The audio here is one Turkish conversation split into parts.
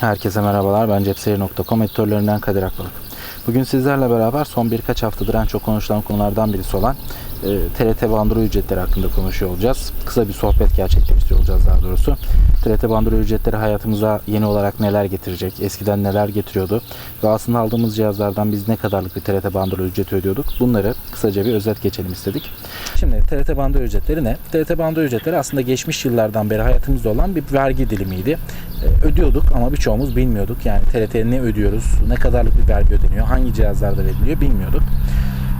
Herkese merhabalar. Ben cepseyir.com editörlerinden Kadir Akbalık. Bugün sizlerle beraber son birkaç haftadır en çok konuşulan konulardan birisi olan e, TRT bandrol ücretleri hakkında konuşuyor olacağız. Kısa bir sohbet gerçekleştiriyor olacağız daha doğrusu. TRT bandrol ücretleri hayatımıza yeni olarak neler getirecek, eskiden neler getiriyordu ve aslında aldığımız cihazlardan biz ne kadarlık bir TRT bandrol ücreti ödüyorduk bunları kısaca bir özet geçelim istedik. Şimdi TRT bandrol ücretleri ne? TRT bandrol ücretleri aslında geçmiş yıllardan beri hayatımızda olan bir vergi dilimiydi. E, Ödüyorduk ama birçoğumuz bilmiyorduk. Yani TRT'ye ne ödüyoruz, ne kadarlık bir vergi ödeniyor, hangi cihazlarda veriliyor bilmiyorduk.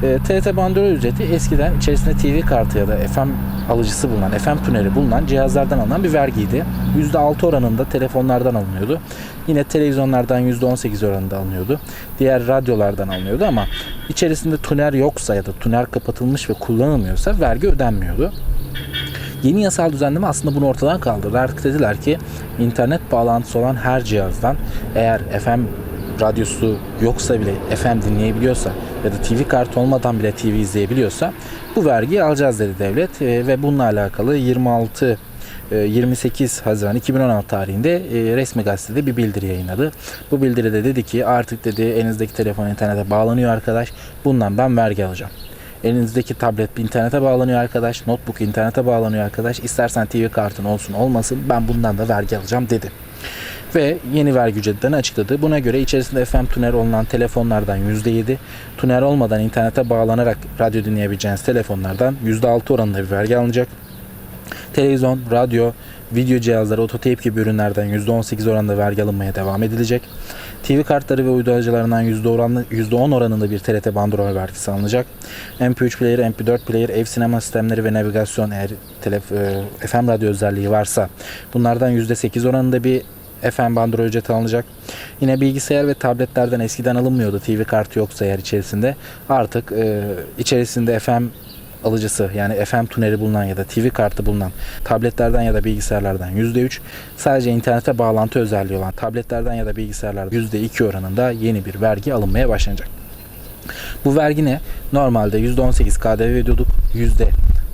E, TRT bandrol ücreti eskiden içerisinde TV kartı ya da FM alıcısı bulunan, FM tüneli bulunan cihazlardan alınan bir vergiydi. %6 oranında telefonlardan alınıyordu. Yine televizyonlardan %18 oranında alınıyordu. Diğer radyolardan alınıyordu ama içerisinde tüner yoksa ya da tüner kapatılmış ve kullanılmıyorsa vergi ödenmiyordu. Yeni yasal düzenleme aslında bunu ortadan kaldırdı. Artık dediler ki internet bağlantısı olan her cihazdan eğer FM radyosu yoksa bile FM dinleyebiliyorsa ya da TV kartı olmadan bile TV izleyebiliyorsa bu vergiyi alacağız dedi devlet Ee, ve bununla alakalı 26 e, 28 Haziran 2016 tarihinde e, resmi gazetede bir bildiri yayınladı. Bu bildiride dedi ki artık dedi elinizdeki telefon internete bağlanıyor arkadaş. Bundan ben vergi alacağım. Elinizdeki tablet internete bağlanıyor arkadaş. Notebook internete bağlanıyor arkadaş. İstersen TV kartın olsun olmasın ben bundan da vergi alacağım dedi. Ve yeni vergi ücretlerini açıkladı. Buna göre içerisinde FM tüner olunan telefonlardan %7, tüner olmadan internete bağlanarak radyo dinleyebileceğiniz telefonlardan %6 oranında bir vergi alınacak. Televizyon, radyo, video cihazları, ototape gibi ürünlerden %18 oranında vergi alınmaya devam edilecek. TV kartları ve uydu aracılarından %10 oranlı- %10 oranında bir TRT bandrol vergisi alınacak. MP3 player, MP4 player, ev sinema sistemleri ve navigasyon eğer telef- e, FM radyo özelliği varsa bunlardan %8 oranında bir FM bandrol ücreti alınacak. Yine bilgisayar ve tabletlerden eskiden alınmıyordu TV kartı yoksa eğer içerisinde. Artık e, içerisinde FM alıcısı yani FM tüneli bulunan ya da TV kartı bulunan tabletlerden ya da bilgisayarlardan %3 sadece internete bağlantı özelliği olan tabletlerden ya da bilgisayarlardan %2 oranında yeni bir vergi alınmaya başlanacak. Bu vergi ne? Normalde %18 KDV ödüyorduk.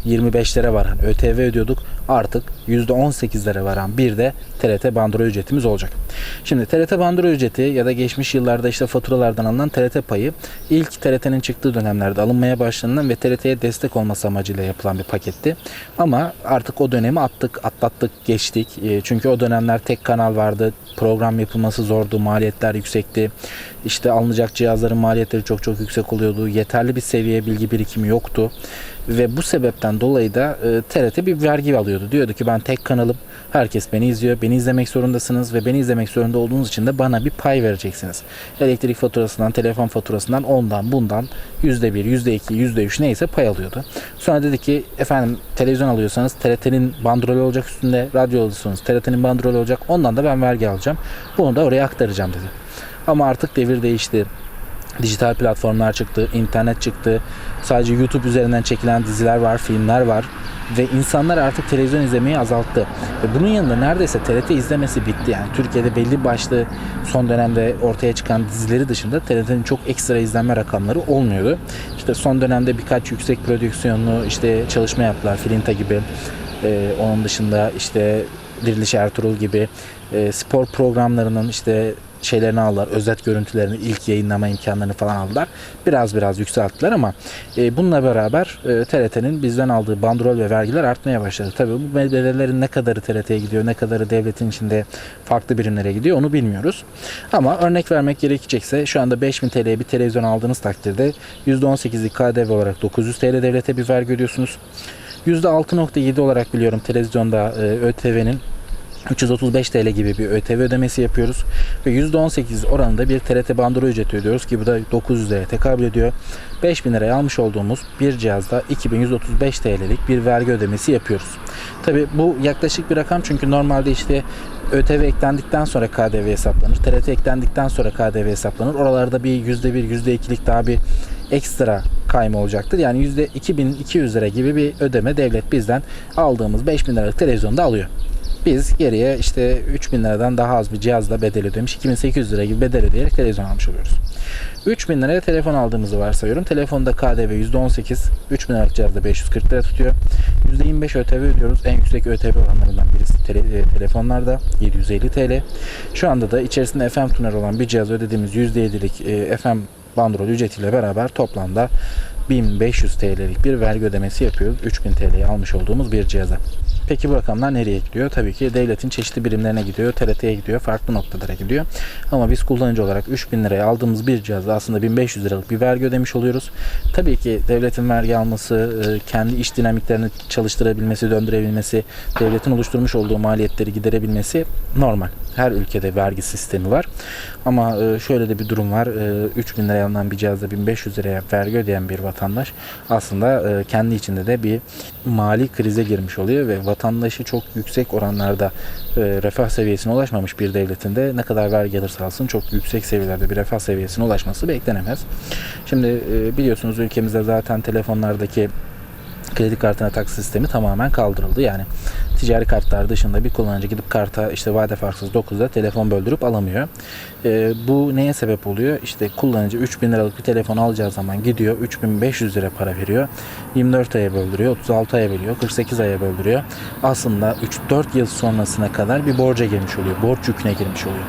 %25'lere varan ÖTV ödüyorduk. Artık %18'lere varan bir de TRT bandrol ücretimiz olacak. Şimdi TRT bandrol ücreti ya da geçmiş yıllarda işte faturalardan alınan TRT payı ilk TRT'nin çıktığı dönemlerde alınmaya başlanılan ve TRT'ye destek olması amacıyla yapılan bir paketti. Ama artık o dönemi attık, atlattık, geçtik. E, Çünkü o dönemler tek kanal vardı. Program yapılması zordu, maliyetler yüksekti. İşte alınacak cihazların maliyetleri çok çok yüksek oluyordu. Yeterli bir seviye bilgi birikimi yoktu. Ve bu sebepten dolayı da e, TRT bir vergi alıyordu. Diyordu ki ben tek kanalım. Herkes beni izliyor. Beni izlemek zorundasınız ve beni izlemek zorunda olduğunuz için de bana bir pay vereceksiniz. Elektrik faturasından, telefon faturasından ondan bundan %1, %2, %3 neyse pay alıyordu. Sonra dedi ki efendim televizyon alıyorsanız TRT'nin bandrolü olacak üstünde, radyo alıyorsanız TRT'nin bandrolü olacak. Ondan da ben vergi alacağım. Bunu da oraya aktaracağım dedi. Ama artık devir değişti. Dijital platformlar çıktı, internet çıktı. Sadece YouTube üzerinden çekilen diziler var, filmler var. Ve insanlar artık televizyon izlemeyi azalttı. Ve bunun yanında neredeyse TRT izlemesi bitti. Yani Türkiye'de belli başlı son dönemde ortaya çıkan dizileri dışında TRT'nin çok ekstra izlenme rakamları olmuyordu. İşte son dönemde birkaç yüksek prodüksiyonlu işte çalışma yaptılar. Filinta gibi. Ee, onun dışında işte Diriliş Ertuğrul gibi e, spor programlarının işte şeylerini aldılar. Özet görüntülerini ilk yayınlama imkanlarını falan aldılar. Biraz biraz yükselttiler ama e, bununla beraber e, TRT'nin bizden aldığı bandrol ve vergiler artmaya başladı. Tabii bu bedellerin ne kadarı TRT'ye gidiyor, ne kadarı devletin içinde farklı birimlere gidiyor onu bilmiyoruz. Ama örnek vermek gerekecekse şu anda 5000 TL'ye bir televizyon aldığınız takdirde %18'lik KDV olarak 900 TL devlete bir vergi ödüyorsunuz. %6.7 olarak biliyorum televizyonda e, ÖTV'nin 335 TL gibi bir ÖTV ödemesi yapıyoruz ve %18 oranında bir TRT bandrol ücreti ödüyoruz ki bu da 900 liraya tekabül ediyor. 5000 liraya almış olduğumuz bir cihazda 2135 TL'lik bir vergi ödemesi yapıyoruz. Tabi bu yaklaşık bir rakam çünkü normalde işte ÖTV eklendikten sonra KDV hesaplanır. TRT eklendikten sonra KDV hesaplanır. Oralarda bir %1, %2'lik daha bir ekstra kayma olacaktır. Yani %2200 lira gibi bir ödeme devlet bizden aldığımız 5000 liralık televizyonda alıyor. Biz geriye işte 3000 liradan daha az bir cihazla bedel ödemiş 2800 lira gibi bedel ödeyerek televizyon almış oluyoruz. 3000 liraya telefon aldığımızı varsayıyorum. Telefonda KDV %18, 3000 liralık cihazda 540 lira tutuyor. %25 ÖTV ödüyoruz. En yüksek ÖTV oranlarından birisi e, telefonlarda 750 TL. Şu anda da içerisinde FM tuner olan bir cihaz ödediğimiz %7'lik e, FM bandrol ücretiyle beraber toplamda 1500 TL'lik bir vergi ödemesi yapıyoruz. 3000 TL'yi almış olduğumuz bir cihaza. Peki bu rakamlar nereye gidiyor? Tabii ki devletin çeşitli birimlerine gidiyor, TRT'ye gidiyor, farklı noktalara gidiyor. Ama biz kullanıcı olarak 3000 liraya aldığımız bir cihazda aslında 1500 liralık bir vergi ödemiş oluyoruz. Tabii ki devletin vergi alması, e, kendi iş dinamiklerini çalıştırabilmesi, döndürebilmesi, devletin oluşturmuş olduğu maliyetleri giderebilmesi normal. Her ülkede vergi sistemi var. Ama e, şöyle de bir durum var. E, 3000 liraya alınan bir cihazda 1500 liraya vergi ödeyen bir vatandaş aslında e, kendi içinde de bir mali krize girmiş oluyor ve vatandaşı çok yüksek oranlarda e, refah seviyesine ulaşmamış bir devletin de ne kadar vergi alırsa alsın çok yüksek seviyelerde bir refah seviyesine ulaşması beklenemez. Şimdi e, biliyorsunuz ülkemizde zaten telefonlardaki kredi kartına taksit sistemi tamamen kaldırıldı. Yani ticari kartlar dışında bir kullanıcı gidip karta işte vade farksız 9'da telefon böldürüp alamıyor. Ee, bu neye sebep oluyor? İşte kullanıcı 3000 liralık bir telefon alacağı zaman gidiyor 3500 lira para veriyor. 24 aya böldürüyor, 36 aya bölüyor, 48 aya böldürüyor. Aslında 3-4 yıl sonrasına kadar bir borca girmiş oluyor. Borç yüküne girmiş oluyor.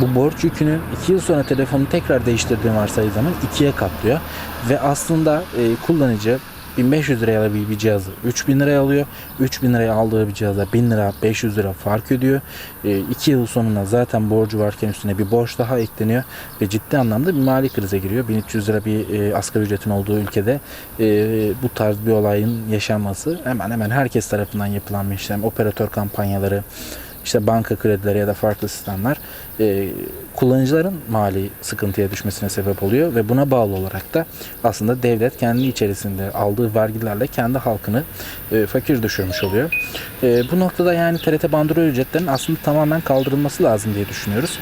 Bu borç yükünü 2 yıl sonra telefonu tekrar değiştirdiğin varsayı zaman ikiye katlıyor. Ve aslında e, kullanıcı 1500 liraya alabildiği bir cihazı 3000 liraya alıyor. 3000 liraya aldığı bir cihaza 1000 lira 500 lira fark ödüyor. 2 yıl sonuna zaten borcu varken üstüne bir borç daha ekleniyor ve ciddi anlamda bir mali krize giriyor. 1300 lira bir e, asgari ücretin olduğu ülkede e, bu tarz bir olayın yaşanması hemen hemen herkes tarafından yapılan bir işlem. Operatör kampanyaları, işte banka kredileri ya da farklı sistemler e, kullanıcıların mali sıkıntıya düşmesine sebep oluyor ve buna bağlı olarak da aslında devlet kendi içerisinde aldığı vergilerle kendi halkını e, fakir düşürmüş oluyor. E, bu noktada yani TRT bandrol ücretlerinin aslında tamamen kaldırılması lazım diye düşünüyoruz.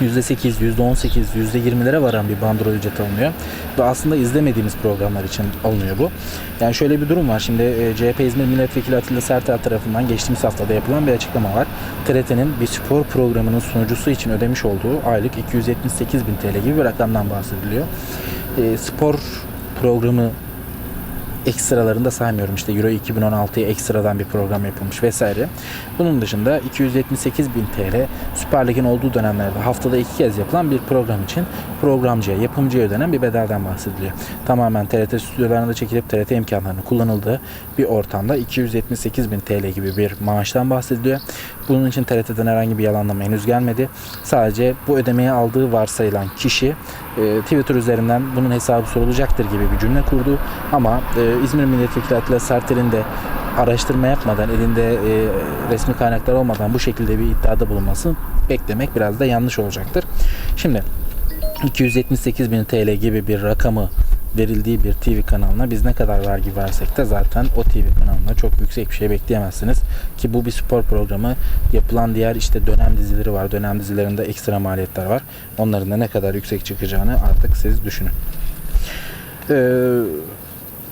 %8, %18, %20'lere varan bir bandrol ücreti alınıyor. Ve aslında izlemediğimiz programlar için alınıyor bu. Yani şöyle bir durum var. Şimdi e, CHP İzmir Milletvekili Atilla Sertel tarafından geçtiğimiz haftada yapılan bir açıklama var. TRT'nin bir spor programının sunucusu için ödemiş olduğu aylık 278 bin TL gibi bir rakamdan bahsediliyor. E, spor programı ekstralarını da saymıyorum. İşte Euro 2016'ya ekstradan bir program yapılmış vesaire. Bunun dışında 278 bin TL Süper Lig'in olduğu dönemlerde haftada iki kez yapılan bir program için programcıya, yapımcıya ödenen bir bedelden bahsediliyor. Tamamen TRT stüdyolarında çekilip TRT imkanlarının kullanıldığı bir ortamda 278 bin TL gibi bir maaştan bahsediliyor. Bunun için TRT'den herhangi bir yalanlama henüz gelmedi. Sadece bu ödemeyi aldığı varsayılan kişi e, Twitter üzerinden bunun hesabı sorulacaktır gibi bir cümle kurdu. Ama e, İzmir Milletvekili Atilla Sertel'in de araştırma yapmadan, elinde e, resmi kaynaklar olmadan bu şekilde bir iddiada bulunması beklemek biraz da yanlış olacaktır. Şimdi 278 bin TL gibi bir rakamı verildiği bir TV kanalına biz ne kadar vergi versek de zaten o TV kanalına çok yüksek bir şey bekleyemezsiniz. Ki bu bir spor programı. Yapılan diğer işte dönem dizileri var. Dönem dizilerinde ekstra maliyetler var. Onların da ne kadar yüksek çıkacağını artık siz düşünün. Ee,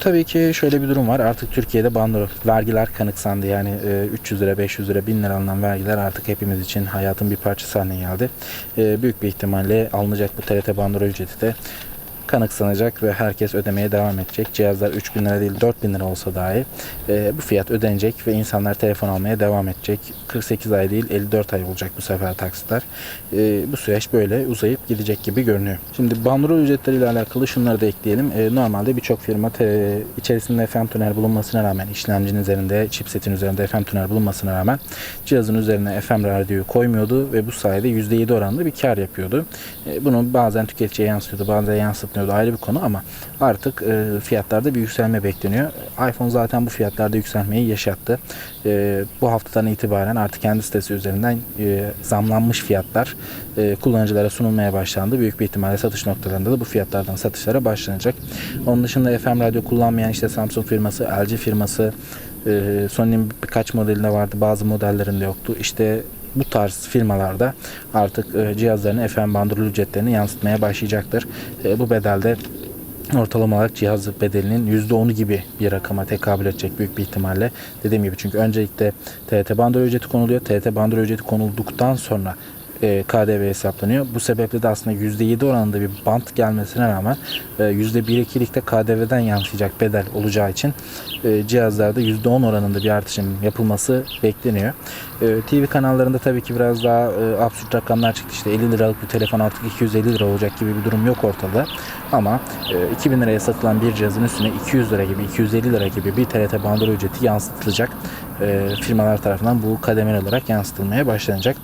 tabii ki şöyle bir durum var. Artık Türkiye'de bandrol vergiler kanıksandı. Yani e, 300 lira, 500 lira, 1000 lira alınan vergiler artık hepimiz için hayatın bir parçası haline geldi. E, büyük bir ihtimalle alınacak bu TRT bandrol ücreti de kanıksanacak ve herkes ödemeye devam edecek. Cihazlar 3000 lira değil 4000 lira olsa dahi e, bu fiyat ödenecek ve insanlar telefon almaya devam edecek. 48 ay değil 54 ay olacak bu sefer taksitler. E, bu süreç böyle uzayıp gidecek gibi görünüyor. Şimdi bandrol ücretleriyle alakalı şunları da ekleyelim. E, normalde birçok firma te, içerisinde FM tuner bulunmasına rağmen işlemcinin üzerinde, chipsetin üzerinde FM tuner bulunmasına rağmen cihazın üzerine FM radyoyu koymuyordu ve bu sayede %7 oranında bir kar yapıyordu. E, bunu bazen tüketiciye yansıtıyordu, bazen yansıtmıyordu ayrı bir konu ama artık e, fiyatlarda bir yükselme bekleniyor. iPhone zaten bu fiyatlarda yükselmeyi yaşattı. E, bu haftadan itibaren artık kendi sitesi üzerinden e, zamlanmış fiyatlar e, kullanıcılara sunulmaya başlandı. Büyük bir ihtimalle satış noktalarında da bu fiyatlardan satışlara başlanacak. Onun dışında FM radyo kullanmayan işte Samsung firması, LG firması, e, Sony'nin birkaç modelinde vardı, bazı modellerinde yoktu. İşte bu tarz firmalarda artık e, cihazlarını FM bandrol ücretlerini yansıtmaya başlayacaktır. E, bu bedelde ortalama olarak cihaz bedelinin %10'u gibi bir rakama tekabül edecek büyük bir ihtimalle. Dediğim gibi çünkü öncelikle TRT bandrol ücreti konuluyor. TRT bandrol ücreti konulduktan sonra e, KDV hesaplanıyor. Bu sebeple de aslında %7 oranında bir bant gelmesine rağmen e, %1-2'likte KDV'den yansıyacak bedel olacağı için e, cihazlarda %10 oranında bir artışın yapılması bekleniyor. E, TV kanallarında tabii ki biraz daha e, absürt rakamlar çıktı. İşte 50 liralık bir telefon artık 250 lira olacak gibi bir durum yok ortada. Ama e, 2000 liraya satılan bir cihazın üstüne 200 lira gibi, 250 lira gibi bir TRT bandrol ücreti yansıtılacak. E, firmalar tarafından bu kademeli olarak yansıtılmaya başlanacak.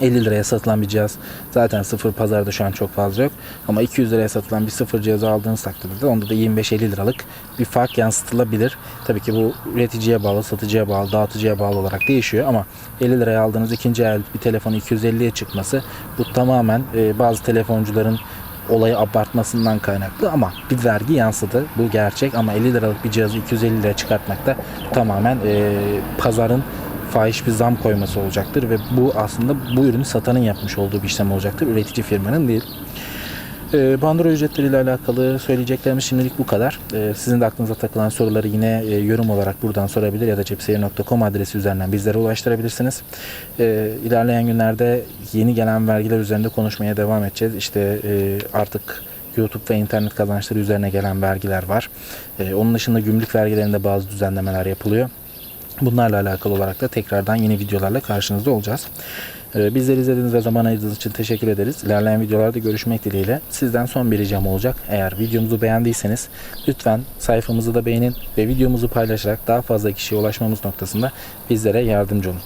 50 liraya satılan bir cihaz zaten sıfır pazarda şu an çok fazla yok. Ama 200 liraya satılan bir sıfır cihazı aldığınız takdirde de onda da 25-50 liralık bir fark yansıtılabilir. Tabii ki bu üreticiye bağlı, satıcıya bağlı, dağıtıcıya bağlı olarak değişiyor ama 50 liraya aldığınız ikinci el bir telefon 250'ye çıkması bu tamamen e, bazı telefoncuların olayı abartmasından kaynaklı ama bir vergi yansıdı. Bu gerçek ama 50 liralık bir cihazı 250 liraya çıkartmak da tamamen e, pazarın fahiş bir zam koyması olacaktır ve bu aslında bu ürünü satanın yapmış olduğu bir işlem olacaktır. Üretici firmanın değil. E, bandrol ücretleriyle alakalı söyleyeceklerimiz şimdilik bu kadar. E, sizin de aklınıza takılan soruları yine e, yorum olarak buradan sorabilir ya da cepseyir.com adresi üzerinden bizlere ulaştırabilirsiniz. E, ilerleyen günlerde yeni gelen vergiler üzerinde konuşmaya devam edeceğiz. İşte e, artık YouTube ve internet kazançları üzerine gelen vergiler var. E, onun dışında gümrük vergilerinde bazı düzenlemeler yapılıyor. Bunlarla alakalı olarak da tekrardan yeni videolarla karşınızda olacağız. Ee, Bizleri izlediğiniz ve zaman ayırdığınız için teşekkür ederiz. İlerleyen videolarda görüşmek dileğiyle. Sizden son bir ricam olacak. Eğer videomuzu beğendiyseniz lütfen sayfamızı da beğenin ve videomuzu paylaşarak daha fazla kişiye ulaşmamız noktasında bizlere yardımcı olun.